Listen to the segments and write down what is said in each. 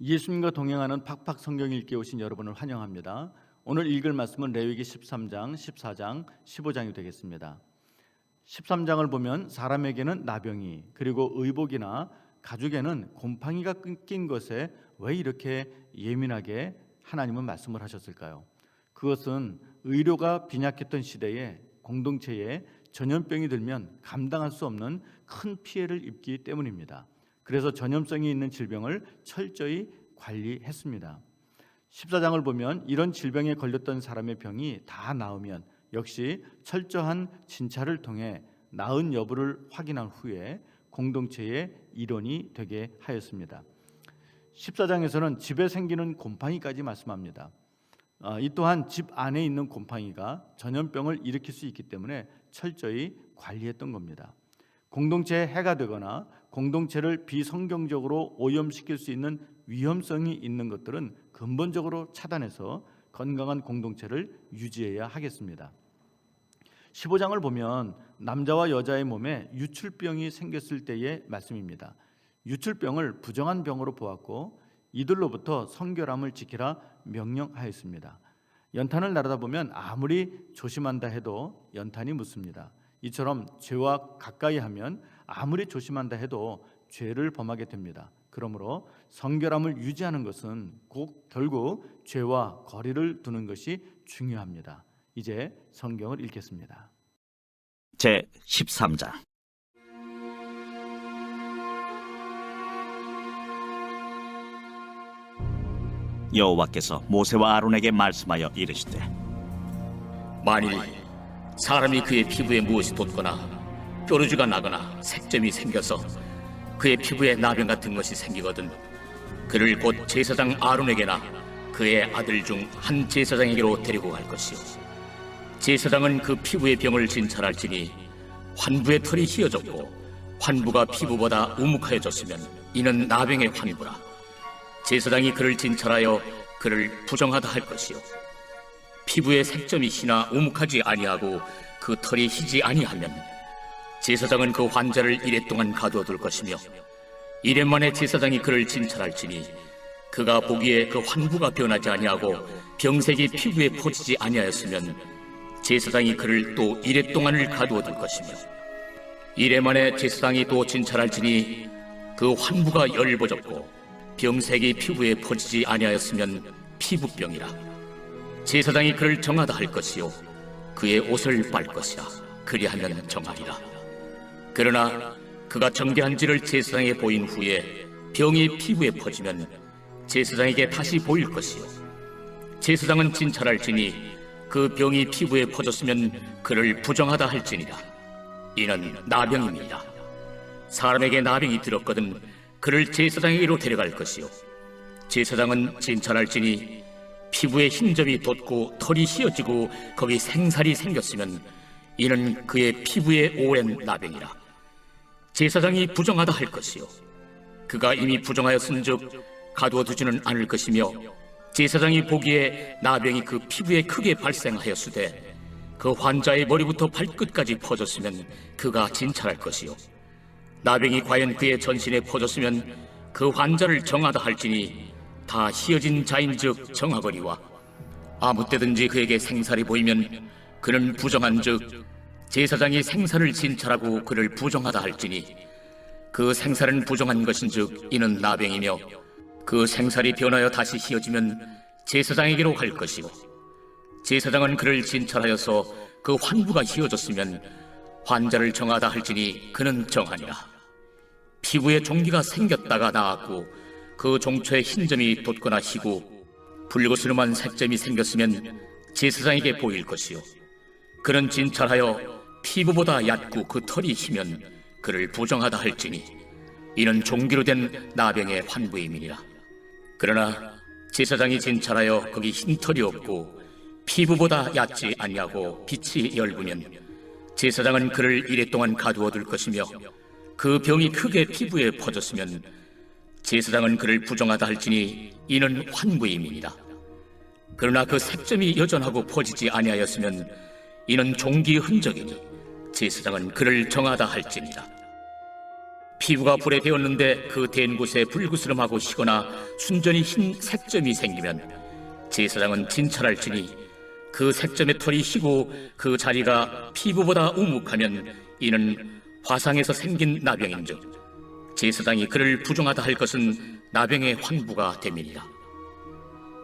예수님과 동행하는 팍팍 성경 읽기 오신 여러분을 환영합니다. 오늘 읽을 말씀은 레위기 13장, 14장, 15장이 되겠습니다. 13장을 보면 사람에게는 나병이 그리고 의복이나 가죽에는 곰팡이가 낀 것에 왜 이렇게 예민하게 하나님은 말씀을 하셨을까요? 그것은 의료가 빈약했던 시대에 공동체에 전염병이 들면 감당할 수 없는 큰 피해를 입기 때문입니다. 그래서 전염성이 있는 질병을 철저히 관리했습니다. 14장을 보면 이런 질병에 걸렸던 사람의 병이 다 나으면 역시 철저한 진찰을 통해 나은 여부를 확인한 후에 공동체의 일원이 되게 하였습니다. 14장에서는 집에 생기는 곰팡이까지 말씀합니다. 아, 이 또한 집 안에 있는 곰팡이가 전염병을 일으킬 수 있기 때문에 철저히 관리했던 겁니다. 공동체에 해가 되거나 공동체를 비성경적으로 오염시킬 수 있는 위험성이 있는 것들은 근본적으로 차단해서 건강한 공동체를 유지해야 하겠습니다. 15장을 보면 남자와 여자의 몸에 유출병이 생겼을 때의 말씀입니다. 유출병을 부정한 병으로 보았고 이들로부터 성결함을 지키라 명령하였습니다. 연탄을 나르다 보면 아무리 조심한다 해도 연탄이 묻습니다. 이처럼 죄와 가까이 하면 아무리 조심한다 해도 죄를 범하게 됩니다. 그러므로 성결함을 유지하는 것은 꼭 결국 죄와 거리를 두는 것이 중요합니다. 이제 성경을 읽겠습니다. 제 13장 여호와께서 모세와 아론에게 말씀하여 이르시되 만일 사람이 그의 피부에 무엇이 돋거나 뾰루지가 나거나 색점이 생겨서 그의 피부에 나병 같은 것이 생기거든 그를 곧 제사장 아론에게나 그의 아들 중 한 제사장에게로 데리고 갈 것이요. 제사장은 그 피부의 병을 진찰할지니 환부의 털이 휘어졌고 환부가 피부보다 우묵하여졌으면 이는 나병의 환부라. 제사장이 그를 진찰하여 그를 부정하다 할 것이요. 피부에 색점이 희나 우묵하지 아니하고 그 털이 희지 아니하면 제사장은 그 환자를 이래 동안 가두어둘 것이며 이래 만에 제사장이 그를 진찰할지니 그가 보기에 그 환부가 변하지 아니하고 병색이 피부에 퍼지지 아니하였으면 제사장이 그를 또 이래 동안을 가두어둘 것이며 이래 만에 제사장이 또 진찰할지니 그 환부가 열버졌고 병색이 피부에 퍼지지 아니하였으면 피부병이라. 제사장이 그를 정하다 할 것이요. 그의 옷을 빨 것이라. 그리하면 정하리라 그러나 그가 정결한지를 제사장에 보인 후에 병이 피부에 퍼지면 제사장에게 다시 보일 것이요. 제사장은 진찰할지니 그 병이 피부에 퍼졌으면 그를 부정하다 할지니라. 이는 나병입니다. 사람에게 나병이 들었거든 그를 제사장에게로 데려갈 것이요. 제사장은 진찰할지니 피부에 흰점이 돋고 털이 휘어지고 거기 생살이 생겼으면 이는 그의 피부에 오랜 나병이라 제사장이 부정하다 할 것이요. 그가 이미 부정하였은즉 가두어 두지는 않을 것이며 제사장이 보기에 나병이 그 피부에 크게 발생하였으되 그 환자의 머리부터 발끝까지 퍼졌으면 그가 진찰할 것이요. 나병이 과연 그의 전신에 퍼졌으면 그 환자를 정하다 할지니 다 휘어진 자인즉 정하거니와 아무 때든지 그에게 생살이 보이면 그는 부정한즉 제사장이 생살을 진찰하고 그를 부정하다 할지니 그 생살은 부정한 것인즉 이는 나병이며 그 생살이 변하여 다시 휘어지면 제사장에게로 갈 것이고 제사장은 그를 진찰하여서 그 환부가 휘어졌으면 환자를 정하다 할지니 그는 정하니라. 피부에 종기가 생겼다가 나았고 그 종초에 흰 점이 돋거나 희고 붉으스름한 색점이 생겼으면 제사장에게 보일 것이요. 그는 진찰하여 피부보다 얕고 그 털이 희면 그를 부정하다 할지니 이는 종기로 된 나병의 환부임이니라. 그러나 제사장이 진찰하여 거기 흰 털이 없고 피부보다 얕지 아니하고 빛이 엷으면 제사장은 그를 이래 동안 가두어 둘 것이며 그 병이 크게 피부에 퍼졌으면 제사장은 그를 부정하다 할지니 이는 환부임이니라. 그러나 그 색점이 여전하고 퍼지지 아니하였으면 이는 종기의 흔적이니 제사장은 그를 정하다 할지니라 피부가 불에 데었는데 그댄 곳에 불그스름하고 시거나 순전히 흰 색점이 생기면 제사장은 진찰할지니 그 색점의 털이 희고 그 자리가 피부보다 우묵하면 이는 화상에서 생긴 나병인즉 제사장이 그를 부정하다 할 것은 나병의 환부가 됨이니라.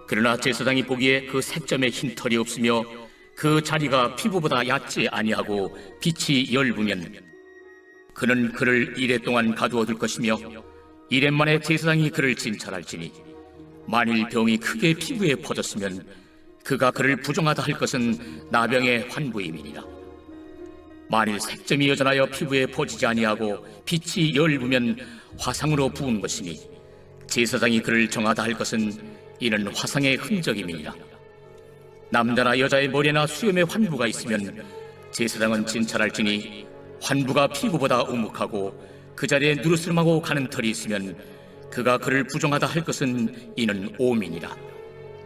그러나 제사장이 보기에 그 색점에 흰 털이 없으며 그 자리가 피부보다 얕지 아니하고 빛이 열부면 그는 그를 이래 동안 가두어 둘 것이며 이래 만에 제사장이 그를 진찰할지니 만일 병이 크게 피부에 퍼졌으면 그가 그를 부정하다 할 것은 나병의 환부임이니라. 만일 색점이 여전하여 피부에 퍼지지 아니하고 빛이 열부면 화상으로 부은 것이니 제사장이 그를 정하다 할 것은 이는 화상의 흔적임이니라. 남자나 여자의 머리나 수염에 환부가 있으면 제사장은 진찰할지니 환부가 피부보다 우묵하고 그 자리에 누르스름하고 가는 털이 있으면 그가 그를 부정하다 할 것은 이는 오민이라.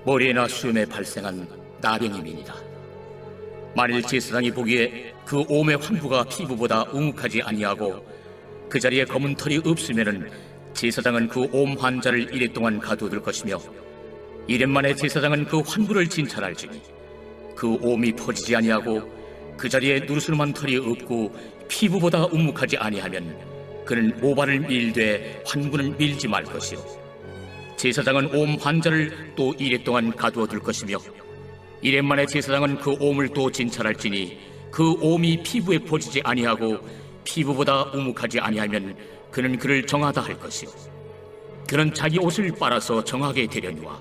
머리에나 수염에 발생한 나병임이니라. 만일 제사장이 보기에 그 오의 환부가 피부보다 우묵하지 아니하고 그 자리에 검은 털이 없으면은 제사장은 그 옴 환자를 이래 동안 가두어둘 것이며 이래 만에 제사장은 그 환부를 진찰할지니 그 옴이 퍼지지 아니하고 그 자리에 누르스름한 털이 없고 피부보다 우묵하지 아니하면 그는 모발을 밀되 환부는 밀지 말 것이요. 제사장은 옴 환자를 또 이래 동안 가두어 둘 것이며 이래 만에 제사장은 그 옴을 또 진찰할지니 그 옴이 피부에 퍼지지 아니하고 피부보다 우묵하지 아니하면 그는 그를 정하다 할 것이요. 그는 자기 옷을 빨아서 정하게 되려니와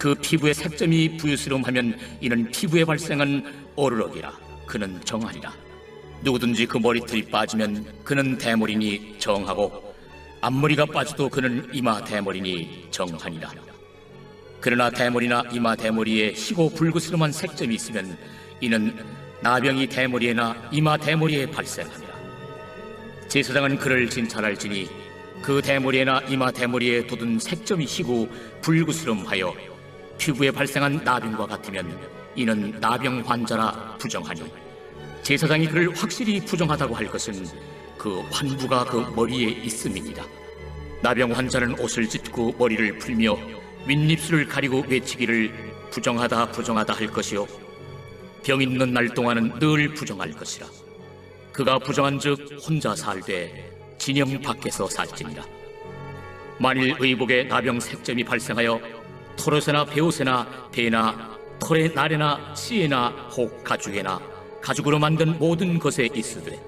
그 피부에 색점이 부유스러움하면 이는 피부에 발생한 어르럭이라 그는 정하리라. 누구든지 그 머리털이 빠지면 그는 대머리니 정하고 앞머리가 빠져도 그는 이마 대머리니 정하니라. 그러나 대머리나 이마 대머리에 희고 불그스름한 색점이 있으면 이는 나병이 대머리에나 이마 대머리에 발생하니라. 제사장은 그를 진찰할지니 그 대머리에나 이마 대머리에 돋은 색점이 희고 불구스름하여 피부에 발생한 나병과 같으면 이는 나병 환자라 부정하니 제사장이 그를 확실히 부정하다고 할 것은 그 환부가 그 머리에 있음이니라. 나병 환자는 옷을 찢고 머리를 풀며 윗입술을 가리고 외치기를 부정하다 부정하다 할 것이요. 병 있는 날 동안은 늘 부정할 것이라. 그가 부정한즉 혼자 살되 진영 밖에서 살지니라. 만일 의복에 나병 색점이 발생하여 토롯에나 배옷에나 배나 털의 날에나 씨에나 혹 가죽에나 가죽으로 만든 모든 것에 있으되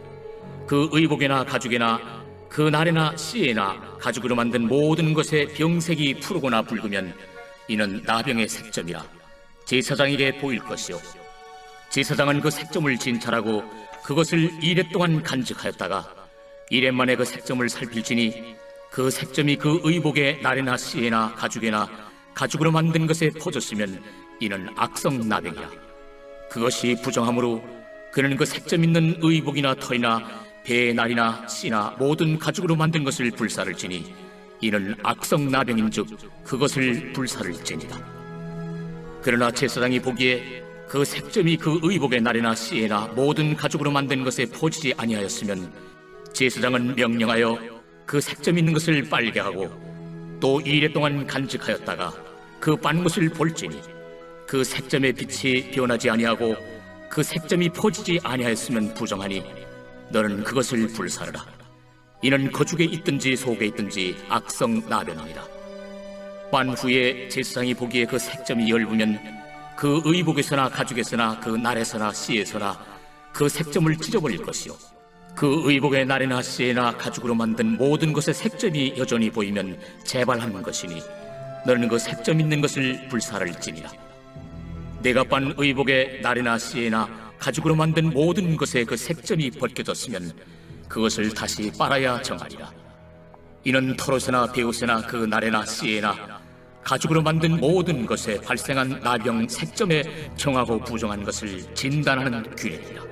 그 의복에나 가죽에나 그 날에나 씨에나 가죽으로 만든 모든 것에 병색이 푸르거나 붉으면 이는 나병의 색점이라 제사장에게 보일 것이요. 제사장은 그 색점을 진찰하고 그것을 이래 동안 간직하였다가 이래 만에 그 색점을 살필지니 그 색점이 그 의복의 날에나 씨에나 가죽에나 가죽으로 만든 것에 퍼졌으면 이는 악성 나병이야 그것이 부정함으로 그는 그 색점 있는 의복이나 털이나 배의 날이나 씨나 모든 가죽으로 만든 것을 불사를 지니 이는 악성 나병인즉 그것을 불사를 지니라 그러나 제사장이 보기에 그 색점이 그 의복의 날이나 씨에나 모든 가죽으로 만든 것에 퍼지지 아니하였으면 제사장은 명령하여 그 색점 있는 것을 빨게 하고 또 이래 동안 간직하였다가 그 빤 것을 볼지니 그 색점의 빛이 변하지 아니하고 그 색점이 퍼지지 아니하였으면 부정하니 너는 그것을 불사르라. 이는 거죽에 있든지 속에 있든지 악성 나병이라. 빤 후에 제사장이 보기에 그 색점이 열부면 그 의복에서나 가죽에서나 그 날에서나 씨에서나 그 색점을 찢어버릴 것이요 그 의복의 날에나 씨에나 가죽으로 만든 모든 것의 색점이 여전히 보이면 재발하는 것이니 너는 그 색점 있는 것을 불사를지니라 내가 빤 의복의 날에나 씨에나 가죽으로 만든 모든 것에 그 색점이 벗겨졌으면 그것을 다시 빨아야 정하리라 이는 토로세나 베우세나 그 나레나 시에나 가죽으로 만든 모든 것에 발생한 나병 색점에 정하고 부정한 것을 진단하는 규례니라.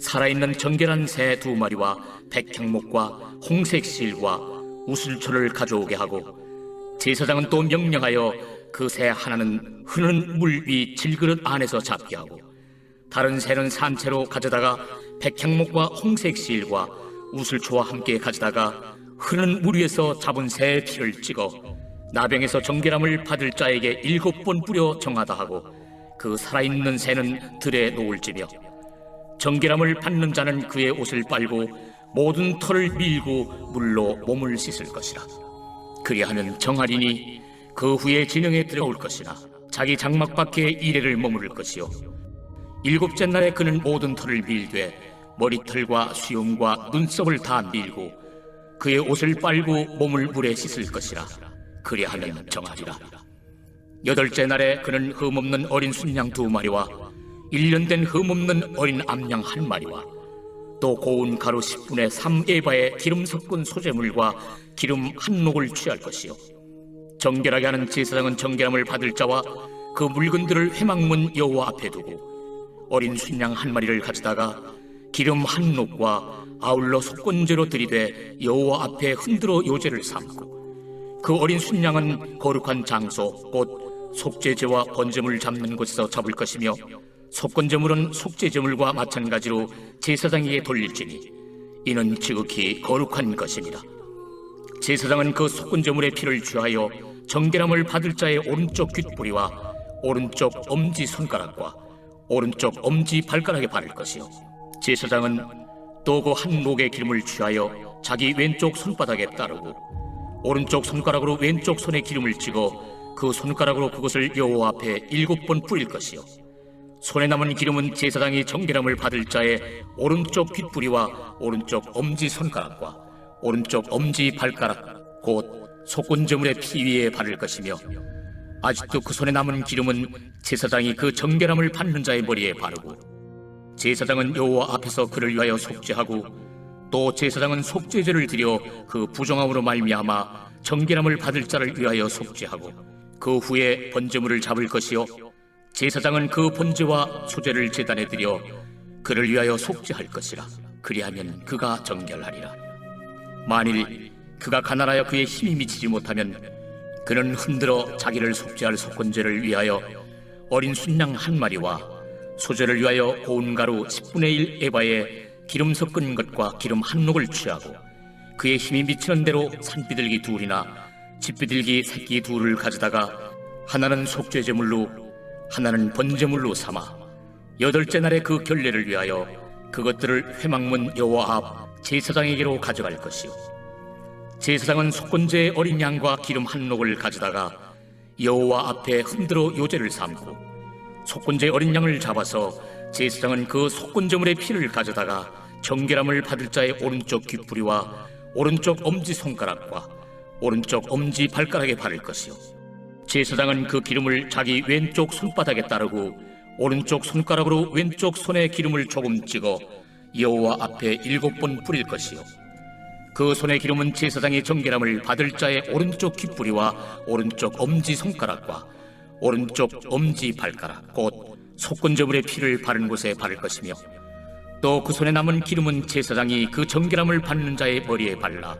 살아있는 정결한 새 두 마리와 백향목과 홍색 실과 우슬초를 가져오게 하고 제사장은 또 명령하여 그 새 하나는 흐르는 물 위 질그릇 안에서 잡게 하고 다른 새는 산채로 가져다가 백향목과 홍색 실과 우슬초와 함께 가져다가 흐르는 물 위에서 잡은 새의 피를 찍어 나병에서 정결함을 받을 자에게 일곱 번 뿌려 정하다 하고 그 살아있는 새는 들에 놓을지며 정결함을 받는 자는 그의 옷을 빨고 모든 털을 밀고 물로 몸을 씻을 것이라. 그리하면 정하리니 그 후에 진영에 들어올 것이나 자기 장막 밖에 이래를 머무를 것이요. 일곱째 날에 그는 모든 털을 밀되 머리털과 수염과 눈썹을 다 밀고 그의 옷을 빨고 몸을 물에 씻을 것이라. 그리하면 정하리라. 여덟째 날에 그는 흠없는 어린 순양 두 마리와 일년된 흠없는 어린 암양 한 마리와 또 고운 가루 10분의 3에바의 기름 섞은 소재물과 기름 한 녹을 취할 것이요. 정결하게 하는 제사장은 정결함을 받을 자와 그 물건들을 회막문 여호와 앞에 두고 어린 순양 한 마리를 가져다가 기름 한 녹과 아울러 속건제로 들이되 여호와 앞에 흔들어 요제를 삼고 그 어린 순양은 거룩한 장소 곧 속죄제와 번제물 잡는 곳에서 잡을 것이며 속건제물은 속죄제물과 마찬가지로 제사장에게 돌릴지니 이는 지극히 거룩한 것이니라 제사장은 그 속건제물의 피를 취하여 정결함을 받을 자의 오른쪽 귓뿌리와 오른쪽 엄지 손가락과 오른쪽 엄지 발가락에 바를 것이요. 제사장은 또 그한 녹의 기름을 취하여 자기 왼쪽 손바닥에 따르고 오른쪽 손가락으로 왼쪽 손에 기름을 찍어 그 손가락으로 그것을 여호와 앞에 일곱 번 뿌릴 것이요 손에 남은 기름은 제사장이 정결함을 받을 자의 오른쪽 귓뿌리와 오른쪽 엄지 손가락과 오른쪽 엄지 발가락 곧 속건제물의 피 위에 바를 것이며 아직도 그 손에 남은 기름은 제사장이 그 정결함을 받는 자의 머리에 바르고 제사장은 여호와 앞에서 그를 위하여 속죄하고 또 제사장은 속죄제를 드려 그 부정함으로 말미암아 정결함을 받을 자를 위하여 속죄하고 그 후에 번제물을 잡을 것이요 제사장은 그 번제와 소제를 제단에 드려 그를 위하여 속죄할 것이라. 그리하면 그가 정결하리라. 만일 그가 가난하여 그의 힘이 미치지 못하면 그는 흔들어 자기를 속죄할 속건제를 위하여 어린 순양 한 마리와 소제를 위하여 고운 가루 10분의 1 에바에 기름 섞은 것과 기름 한 녹을 취하고 그의 힘이 미치는 대로 산비둘기 둘이나 집비둘기 새끼 둘을 가져다가 하나는 속죄제물로 하나는 번제물로 삼아 여덟째 날에 그 결례를 위하여 그것들을 회막문 여호와 앞 제사장에게로 가져갈 것이요. 제사장은 속건제의 어린 양과 기름 한 녹을 가져다가 여호와 앞에 흔들어 요제를 삼고 속건제 어린 양을 잡아서 제사장은 그 속건제물의 피를 가져다가 정결함을 받을 자의 오른쪽 귓뿌리와 오른쪽 엄지 손가락과 오른쪽 엄지 발가락에 바를 것이요 제사장은 그 기름을 자기 왼쪽 손바닥에 따르고 오른쪽 손가락으로 왼쪽 손에 기름을 조금 찍어 여호와 앞에 일곱 번 뿌릴 것이요. 그 손의 기름은 제사장의 정결함을 받을 자의 오른쪽 귓뿌리와 오른쪽 엄지 손가락과 오른쪽 엄지 발가락 곧 속건제물의 피를 바른 곳에 바를 것이며 또 그 손에 남은 기름은 제사장이 그 정결함을 받는 자의 머리에 발라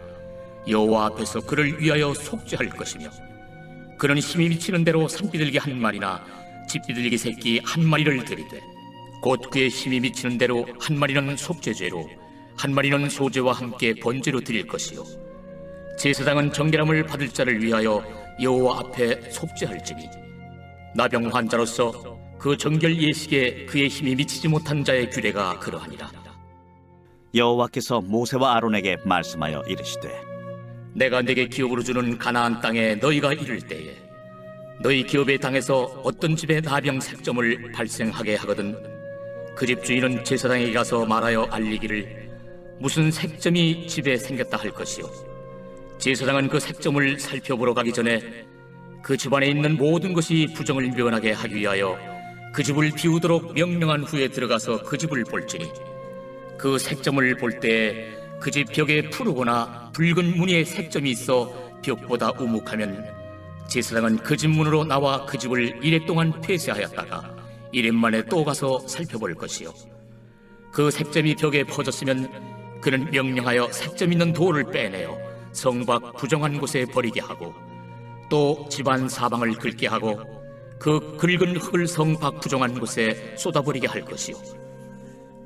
여호와 앞에서 그를 위하여 속죄할 것이며 그는 힘이 미치는 대로 산비둘기 한 마리나 집비둘기 새끼 한 마리를 들이되 곧 그의 힘이 미치는 대로 한 마리는 속죄죄로 한 마리는 소제와 함께 번제로 드릴 것이요. 제사장은 정결함을 받을 자를 위하여 여호와 앞에 속죄할지니. 나병 환자로서 그 정결 예식에 그의 힘이 미치지 못한 자의 규례가 그러하니라. 여호와께서 모세와 아론에게 말씀하여 이르시되 내가 네게 기업으로 주는 가나안 땅에 너희가 이를 때에 너희 기업의 땅에서 어떤 집에 나병 색점을 발생하게 하거든 그 집 주인은 제사장에게 가서 말하여 알리기를 무슨 색점이 집에 생겼다 할 것이요? 제사장은 그 색점을 살펴보러 가기 전에 그 집안에 있는 모든 것이 부정을 면하게 하기 위하여 그 집을 비우도록 명령한 후에 들어가서 그 집을 볼지니 그 색점을 볼 때 그 집 벽에 푸르거나 붉은 무늬의 색점이 있어 벽보다 우묵하면 제사장은 그 집 문으로 나와 그 집을 이래 동안 폐쇄하였다가 이래 만에 또 가서 살펴볼 것이요. 그 색점이 벽에 퍼졌으면 그는 명령하여 색점 있는 돌을 빼내어 성 밖 부정한 곳에 버리게 하고 또 집안 사방을 긁게 하고 그 긁은 흙을 성 밖 부정한 곳에 쏟아버리게 할 것이요.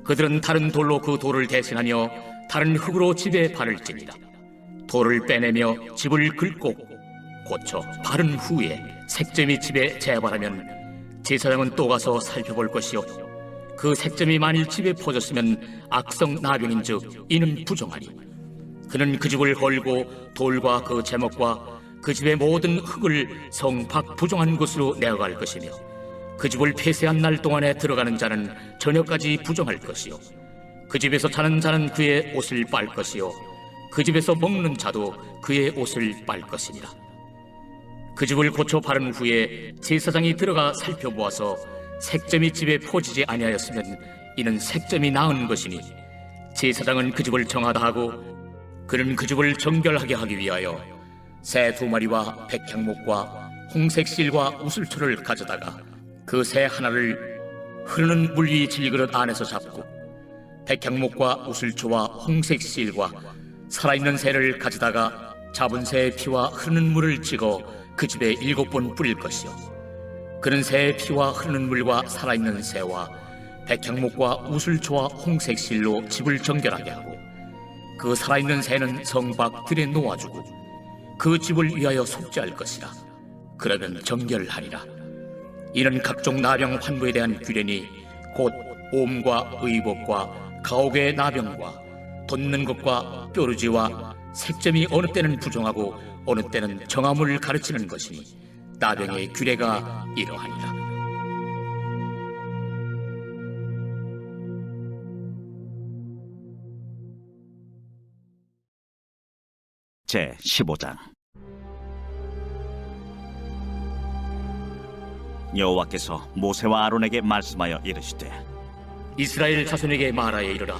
그들은 다른 돌로 그 돌을 대신하며 다른 흙으로 집에 바를지니라 돌을 빼내며 집을 긁고 고쳐 바른 후에 색점이 집에 재발하면 제사장은 또 가서 살펴볼 것이요. 그 색점이 만일 집에 퍼졌으면 악성 나병인즉 이는 부정하니 그는 그 집을 헐고 돌과 그 제목과 그 집의 모든 흙을 성 밖 부정한 곳으로 내어갈 것이며 그 집을 폐쇄한 날 동안에 들어가는 자는 저녁까지 부정할 것이요. 그 집에서 자는 자는 그의 옷을 빨 것이요 그 집에서 먹는 자도 그의 옷을 빨 것이니라. 그 집을 고쳐 바른 후에 제사장이 들어가 살펴보아서 색점이 집에 퍼지지 아니하였으면 이는 색점이 나은 것이니 제사장은 그 집을 정하다 하고 그는 그 집을 정결하게 하기 위하여 새 두 마리와 백향목과 홍색 실과 우슬초를 가져다가 그 새 하나를 흐르는 물 위 질그릇 안에서 잡고 백향목과 우슬초와 홍색 실과 살아있는 새를 가져다가 잡은 새의 피와 흐르는 물을 찍어 그 집에 일곱 번 뿌릴 것이요. 그는 새의 피와 흐르는 물과 살아있는 새와 백향목과 우슬초와 홍색 실로 집을 정결하게 하고 그 살아있는 새는 성밖 들에 놓아주고 그 집을 위하여 속죄할 것이라. 그러면 정결하리라. 이는 각종 나병 환부에 대한 규례니 곧 옴과 의복과 가옥의 나병과 돋는 것과 뾰루지와 색점이 어느 때는 부정하고 어느 때는 정함을 가르치는 것이니 나병의 규례가 이러하니라 제 15장. 여호와께서 모세와 아론에게 말씀하여 이르시되 이스라엘 자손에게 말하여 이르라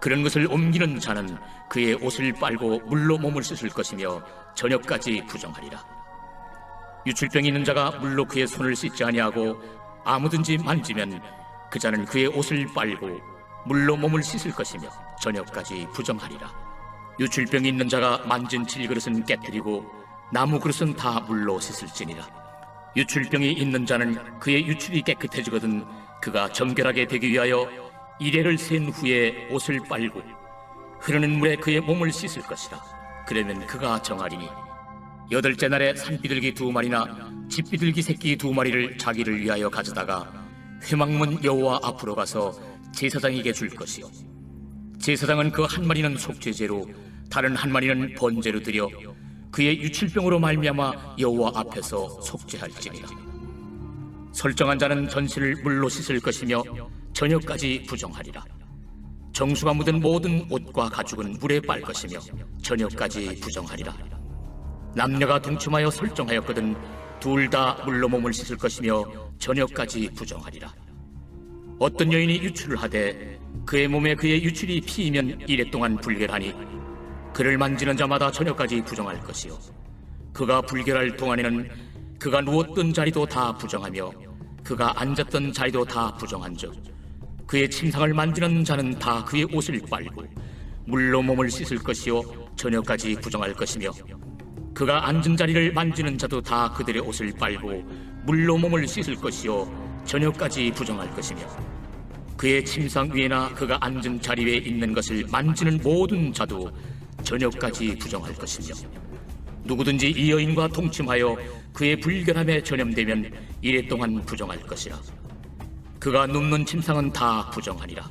그런 것을 옮기는 자는 그의 옷을 빨고 물로 몸을 씻을 것이며 저녁까지 부정하리라. 유출병이 있는 자가 물로 그의 손을 씻지 아니하고 아무든지 만지면 그 자는 그의 옷을 빨고 물로 몸을 씻을 것이며 저녁까지 부정하리라. 유출병이 있는 자가 만진 질그릇은 깨뜨리고 나무 그릇은 다 물로 씻을지니라. 유출병이 있는 자는 그의 유출이 깨끗해지거든 그가 정결하게 되기 위하여 이래를 센 후에 옷을 빨고 흐르는 물에 그의 몸을 씻을 것이라 그러면 그가 정하리니 여덟째 날에 산비둘기 두 마리나 집비둘기 새끼 두 마리를 자기를 위하여 가져다가 회막문 여호와 앞으로 가서 제사장에게 줄 것이요. 제사장은 그 한 마리는 속죄제로 다른 한 마리는 번제로 드려 그의 유출병으로 말미암아 여호와 앞에서 속죄할지니라. 설정한 자는 전실을 물로 씻을 것이며 저녁까지 부정하리라 정수가 묻은 모든 옷과 가죽은 물에 빨 것이며 저녁까지 부정하리라. 남녀가 동침하여 설정하였거든 둘 다 물로 몸을 씻을 것이며 저녁까지 부정하리라. 어떤 여인이 유출을 하되 그의 몸에 그의 유출이 피이면 이래 동안 불결하니 그를 만지는 자마다 저녁까지 부정할 것이요 그가 불결할 동안에는 그가 누웠던 자리도 다 부정하며 그가 앉았던 자리도 다 부정한즉 그의 침상을 만지는 자는 다 그의 옷을 빨고 물로 몸을 씻을 것이요 저녁까지 부정할 것이며 그가 앉은 자리를 만지는 자도 다 그들의 옷을 빨고 물로 몸을 씻을 것이요 저녁까지 부정할 것이며 그의 침상 위에나 그가 앉은 자리 위에 있는 것을 만지는 모든 자도 저녁까지 부정할 것이며 누구든지 이 여인과 동침하여 그의 불결함에 전염되면 이래 동안 부정할 것이라 그가 눕는 침상은 다 부정하니라.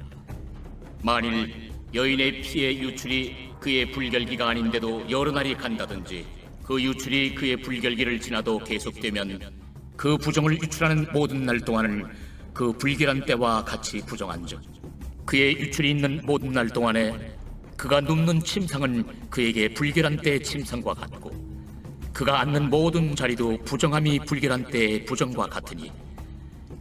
만일 여인의 피의 유출이 그의 불결기가 아닌데도 여러 날이 간다든지 그 유출이 그의 불결기를 지나도 계속되면 그 부정을 유출하는 모든 날 동안은 그 불결한 때와 같이 부정한즉 그의 유출이 있는 모든 날 동안에 그가 눕는 침상은 그에게 불결한 때의 침상과 같고 그가 앉는 모든 자리도 부정함이 불결한 때의 부정과 같으니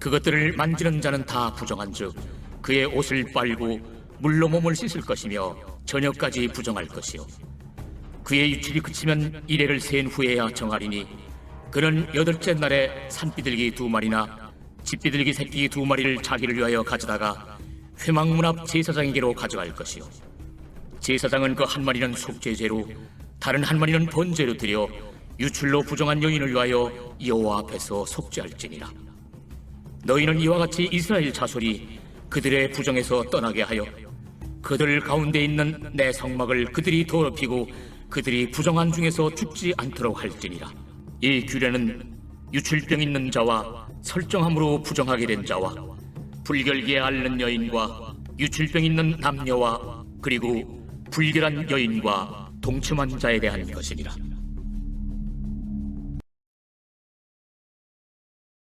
그것들을 만지는 자는 다 부정한즉 그의 옷을 빨고 물로 몸을 씻을 것이며 저녁까지 부정할 것이요. 그의 유출이 그치면 이래를 센 후에야 정하리니 그는 여덟째 날에 산비둘기 두 마리나 집비둘기 새끼 두 마리를 자기를 위하여 가져다가 회막문 앞 제사장에게로 가져갈 것이요. 제사장은 그 한 마리는 속죄제로 다른 한 마리는 번제로 드려 유출로 부정한 여인을 위하여 여호와 앞에서 속죄할지니라 너희는 이와 같이 이스라엘 자손이 그들의 부정에서 떠나게 하여 그들 가운데 있는 내 성막을 그들이 더럽히고 그들이 부정한 중에서 죽지 않도록 할지니라. 이 규례는 유출병 있는 자와 설정함으로 부정하게 된 자와 불결기에 앓는 여인과 유출병 있는 남녀와 그리고 불결한 여인과 동침한 자에 대한 것이니라